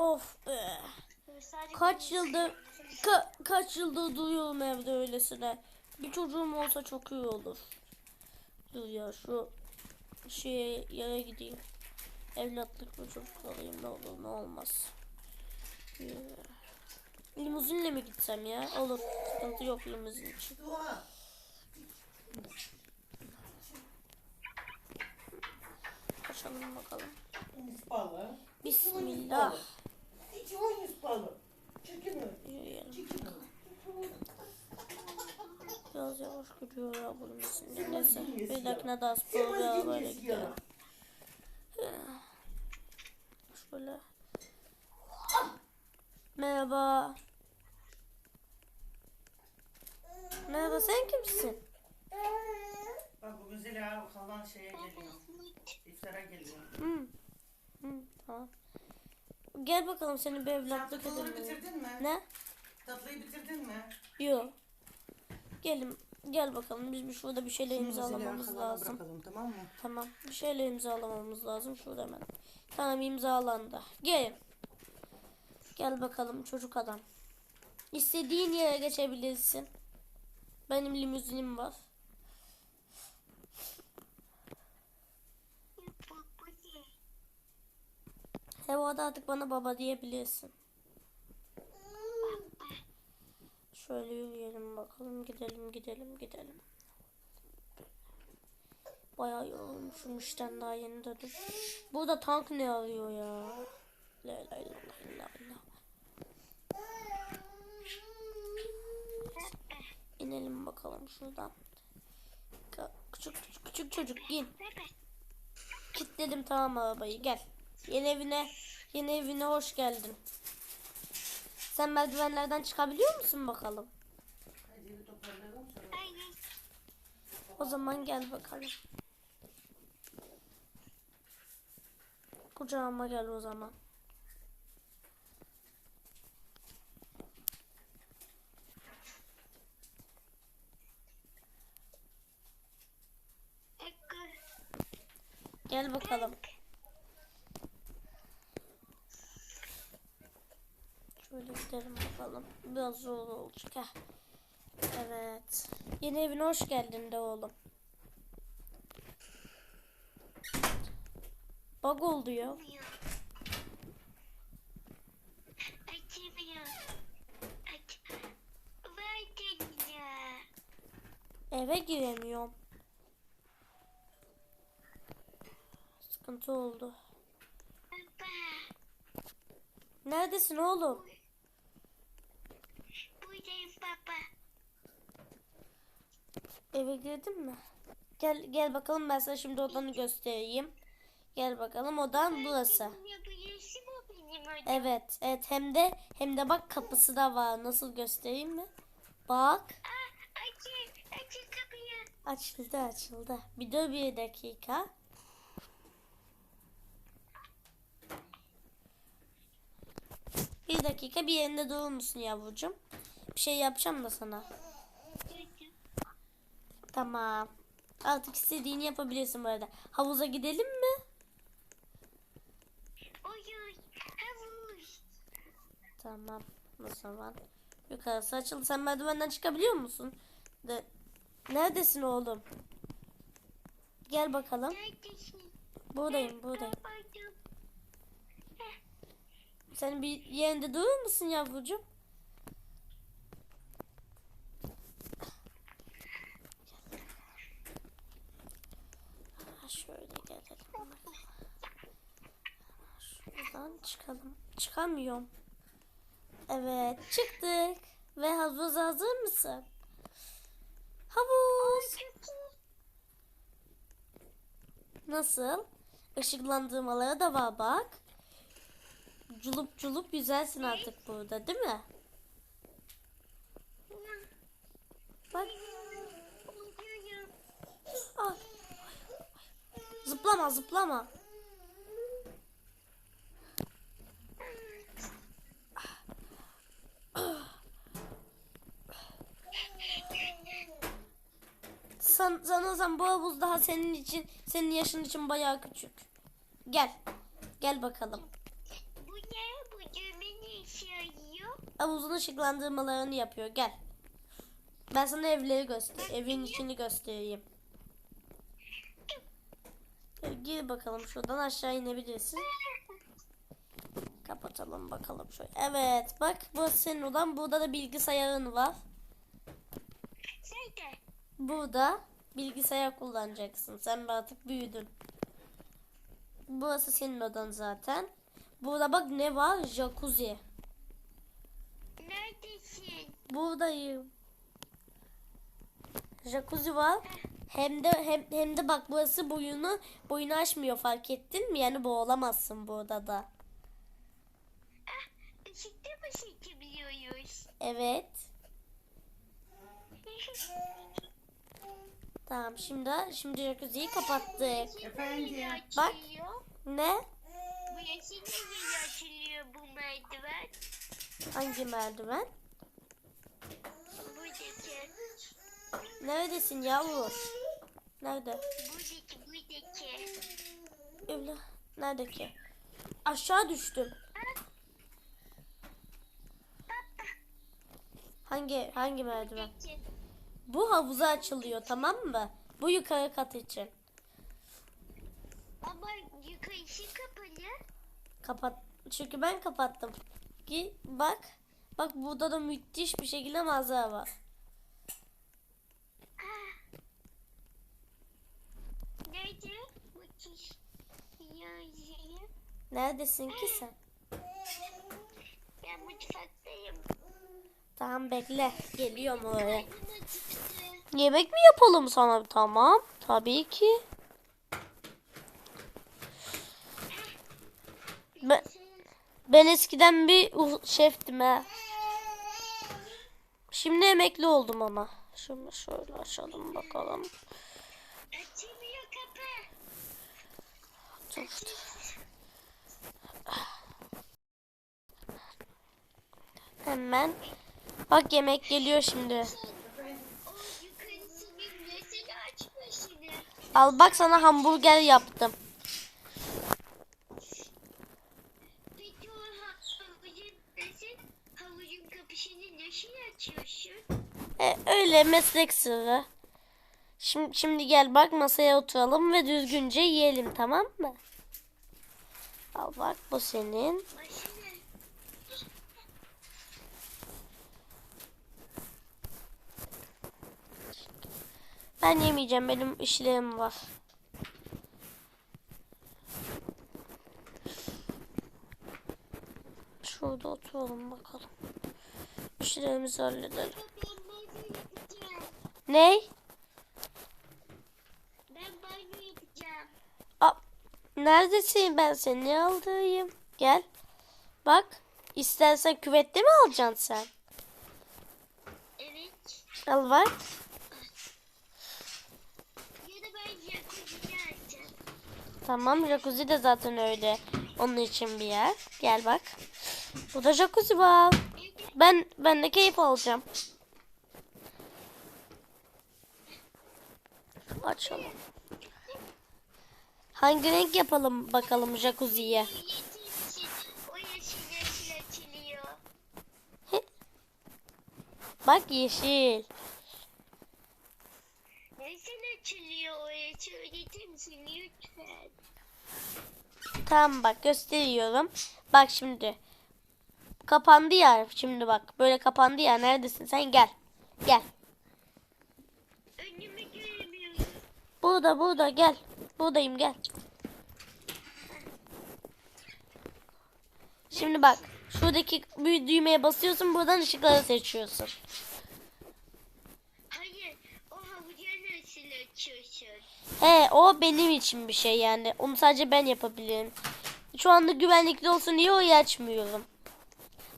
Of. Sadece Kaç yıldır ka- kaç yıldır duyuyorum evde öylesine. Bir çocuğum olsa çok iyi olur. Dur ya şu şeye yere gideyim. Evlatlık bir çocuk alayım ne olur ne olmaz. Ee, Limuzinle mi gitsem ya? Olur. Sıkıntı yok limuzin için. Dua. Kaçalım bakalım. Bismillah. Hiç o Yunus balığı. Çirkin mi? Yürüyelim. Çirkin mi? Biraz yavaş gidiyor ya bunun içinde. Neyse. Bir dakika daha spor arabayla dinlesin gidelim. ya. Şöyle. Merhaba. Merhaba sen kimsin? Bak bu güzel ha kalan şeye geliyor. İftara geliyor. Hı. Hı, tamam. Gel bakalım seni bir evlatlık edelim. bitirdin mi? Ne? Tatlıyı bitirdin mi? Yok. Gelin gel bakalım biz bir şurada bir şeyler imzalamamız lazım. Bırakalım tamam mı? Tamam. Bir şeyler imzalamamız lazım. Şurada hemen. Tamam imzalandı. Gelin. Gel bakalım çocuk adam. İstediğin yere geçebilirsin. Benim limuzinim var. Hevada artık bana baba diyebilirsin. Şöyle yürüyelim bakalım. Gidelim gidelim gidelim. Bayağı yorulmuşum işten daha yeni döndüm. Burada tank ne arıyor ya? La la la la la. İnelim bakalım şuradan. Küçük küçük, küçük çocuk in. Kilitledim tamam arabayı gel. Yeni evine yeni evine hoş geldin. Sen merdivenlerden çıkabiliyor musun bakalım? O zaman gel bakalım. Kucağıma gel o zaman. Gel bakalım. Şöyle gidelim bakalım. Biraz zor olacak. Heh. Evet. Yeni evine hoş geldin de oğlum. Bug oldu ya. Eve giremiyorum. Sıkıntı oldu. Neredesin oğlum? Buradayım baba. Eve girdin mi? Gel gel bakalım ben sana şimdi odanı göstereyim. Gel bakalım odan burası. Evet, evet hem de hem de bak kapısı da var. Nasıl göstereyim mi? Bak. Açıldı açıldı. Bir dur bir dakika. Bir dakika bir yerinde durur musun yavrucuğum? Bir şey yapacağım da sana. Tamam. Artık istediğini yapabilirsin bu arada. Havuza gidelim mi? Oyun. Havuz. Tamam. O zaman. Yukarısı açıldı. Sen merdivenden çıkabiliyor musun? De Neredesin oğlum? Gel bakalım. Neredesin? Buradayım, buradayım. Sen bir yerinde durur musun yavrucuğum? Ha, Şöyle gelelim. Şuradan çıkalım. Çıkamıyorum. Evet çıktık. Ve havuz hazır mısın? Havuz. Nasıl? Işıklandırmaları da var bak. Culup culup yüzersin artık burada değil mi? Bak. Al. Zıplama zıplama. San, sanırsam bu havuz daha senin için, senin yaşın için bayağı küçük. Gel. Gel bakalım. Bu ne? Bu havuzun ışıklandırmalarını yapıyor. Gel. Ben sana evleri göster. Evin içini göstereyim. Gir bakalım şuradan aşağı inebilirsin. Kapatalım bakalım şöyle. Evet bak burası senin odan. Burada da bilgisayarın var. Burada bilgisayar kullanacaksın. Sen artık büyüdün. Burası senin odan zaten. Burada bak ne var? Jacuzzi. Neredesin? Buradayım. Jacuzzi var. Hem de hem, hem de bak burası boyunu boyunu aşmıyor fark ettin mi? Yani boğulamazsın burada da. Ah, ışıkta mı çekebiliyoruz? Evet. Tamam şimdi şimdi jacuzziyi kapattık. Efendim. Bak. Ne? Bu yeşil nereye açılıyor bu merdiven? Hangi merdiven? Buradaki. Neredesin yavru? Nerede? Buradaki, buradaki. Evla. Nerede ki? Aşağı düştüm. Hangi hangi merdiven? Buradaki. Bu havuza açılıyor tamam mı? Bu yukarı kat için. Ama yukarısı kapalı. Kapat. Çünkü ben kapattım. Ki bak. Bak burada da müthiş bir şekilde manzara var. Nerede? Yazıyı. Neredesin ki sen? Ben mutfaktayım. Tamam bekle. Geliyorum oraya. Yemek mi yapalım sana? Tamam. Tabii ki. Ben, ben eskiden bir şeftim ha. Şimdi emekli oldum ama. Şunu şöyle açalım bakalım. Açılmıyor kapı. Dur. Hemen. Bak yemek geliyor şimdi. Al bak sana hamburger yaptım. E, öyle meslek sırrı. Şimdi, şimdi gel bak masaya oturalım ve düzgünce yiyelim tamam mı? Al bak bu senin. Başına. Ben yemeyeceğim benim işlerim var. Şurada oturalım bakalım. İşlerimizi halledelim. Ney? Ben banyo yapacağım. Aa, neredesin? Ben seni aldırayım. Gel. Bak. İstersen küvette mi alacaksın sen? Evet. Al bak. Ya da ben jacuzzi'ni açacağım. Tamam jacuzzi de zaten öyle. Onun için bir yer. Gel bak. Burada jacuzzi var. Ben ben de keyif alacağım. Açalım. Hangi renk yapalım bakalım jacuzziye? Bak yeşil. Nasıl Öğretir misin lütfen? Tamam bak gösteriyorum. Bak şimdi. Kapandı ya. Şimdi bak. Böyle kapandı ya. Neredesin? Sen gel. Gel. Önümü göremiyorum. Burada burada gel. Buradayım gel. Şimdi bak. Şuradaki büyük düğmeye basıyorsun. Buradan ışıkları seçiyorsun. Hayır, o havucu nasıl açıyorsun? He o benim için bir şey yani. Onu sadece ben yapabilirim. Şu anda güvenlikli olsun diye orayı açmıyorum.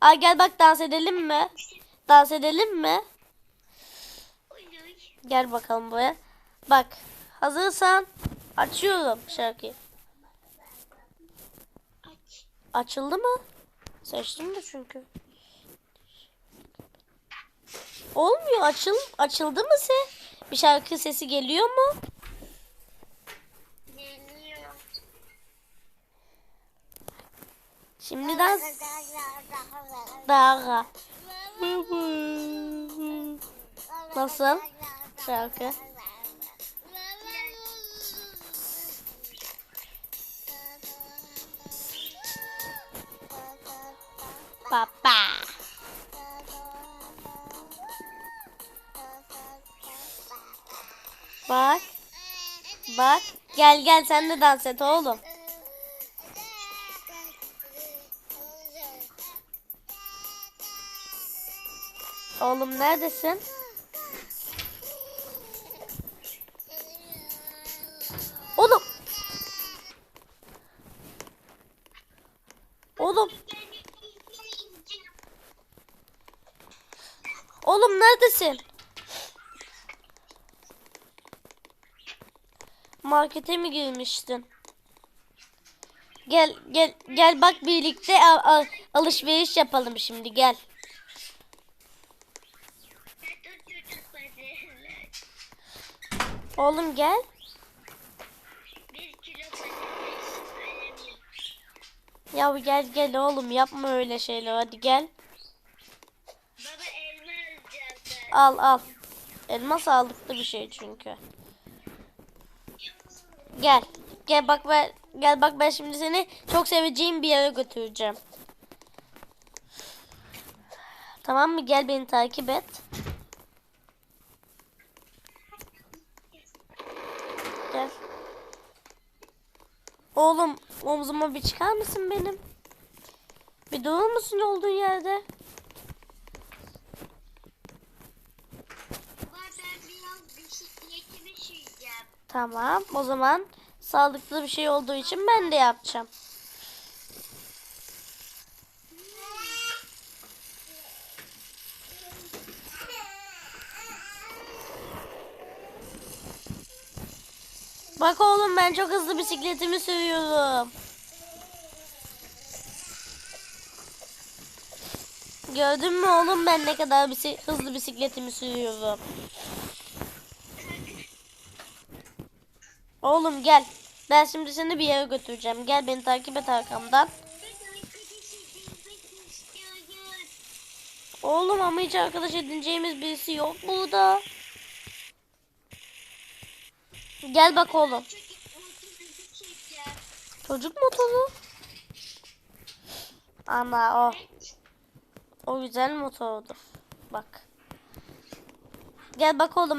Aa gel bak dans edelim mi? Dans edelim mi? Gel bakalım buraya. Bak hazırsan açıyorum şarkıyı. Aç. Açıldı mı? Seçtim de çünkü. Olmuyor açıl açıldı mı se? Bir şarkı sesi geliyor mu? Geliyor. Şimdi dans. Daha. Nasıl? Şarkı. Papa. Bak. Bak. Gel gel sen de dans et oğlum. Oğlum neredesin? Oğlum. Oğlum. Oğlum neredesin? Markete mi girmiştin? Gel gel gel bak birlikte al- al- alışveriş yapalım şimdi gel. Oğlum gel. Ya gel gel oğlum yapma öyle şeyler hadi gel. Baba elma alacağım. Al al. Elma sağlıklı bir şey çünkü. Gel. Gel bak ben gel bak ben şimdi seni çok seveceğim bir yere götüreceğim. Tamam mı? Gel beni takip et. Gel. Oğlum omzuma bir çıkar mısın benim? Bir durur musun olduğun yerde? Baba ben biraz bisikletimi süreceğim. Tamam. O zaman sağlıklı bir şey olduğu için ben de yapacağım. Bak oğlum ben çok hızlı bisikletimi sürüyorum. Gördün mü oğlum ben ne kadar bisi- hızlı bisikletimi sürüyorum. Oğlum gel. Ben şimdi seni bir yere götüreceğim. Gel beni takip et arkamdan. Oğlum ama hiç arkadaş edineceğimiz birisi yok burada. Gel bak oğlum. Çocuk motoru. Ama o. O güzel motordur. Bak. Gel bak oğlum